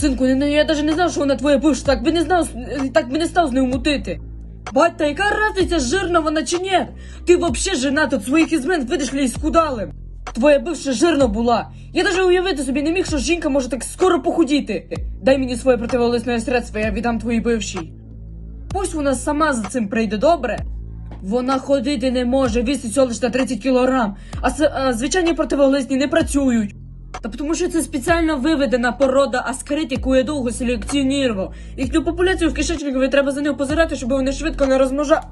Синку, ну я навіть не знав, що вона твоя бивша, так би не знав, так би не став з нею мутити. Бать, та яка разниця, жирна вона чи ні? Ти вообще женат от своїх ізмен видиш ли скудалим. Твоя бивша жирна була. Я навіть уявити собі не міг, що жінка може так скоро похудіти. Дай мені своє противолисне средство, я віддам твоїй бившій. Пусть вона сама за цим прийде добре. Вона ходити не може, вісить лише на 30 кілограм, а, а звичайні противоглисні не працюють. Та тому що це спеціально виведена порода аскарит, яку я довго селекціонував. Їхню популяцію в кишечникові треба за нею позирати, щоб вони швидко не розмножа...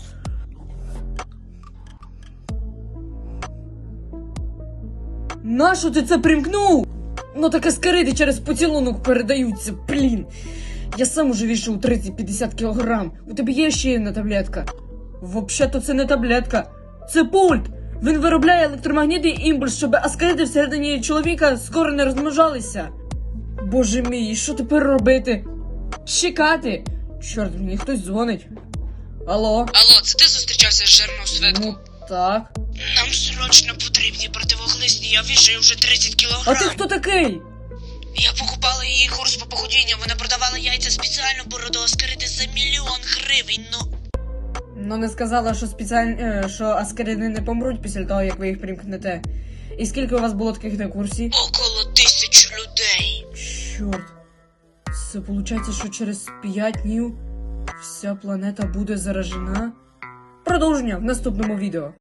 Нащо ти це примкнув? Ну так аскарити через поцілунок передаються, блін. Я сам уже вішу 30-50 кілограм. У тебе є ще одна таблетка. Взагалі-то це не таблетка. Це пульт. Він виробляє електромагнітний імпульс, щоб аскарити всередині чоловіка скоро не розмножалися. Боже мій, що тепер робити? Чекати. Чорт, мені хтось дзвонить. Алло? Алло, це ти зустрічався з жирною свиткою? Ну так. Нам срочно потрібні противоглисні, я вішаю вже 30 А ти хто такий? Я покупала її курс по похудінню, вона продавала яйця спеціально бороду оскарити за мільйон гривень, ну. Ну не сказала, що спеціально, е, що аскарини не помруть після того, як ви їх примкнете. І скільки у вас було таких на курсі? Около тисяч людей. Чорт. Це виходить, що через 5 днів вся планета буде заражена? Продовження в наступному відео.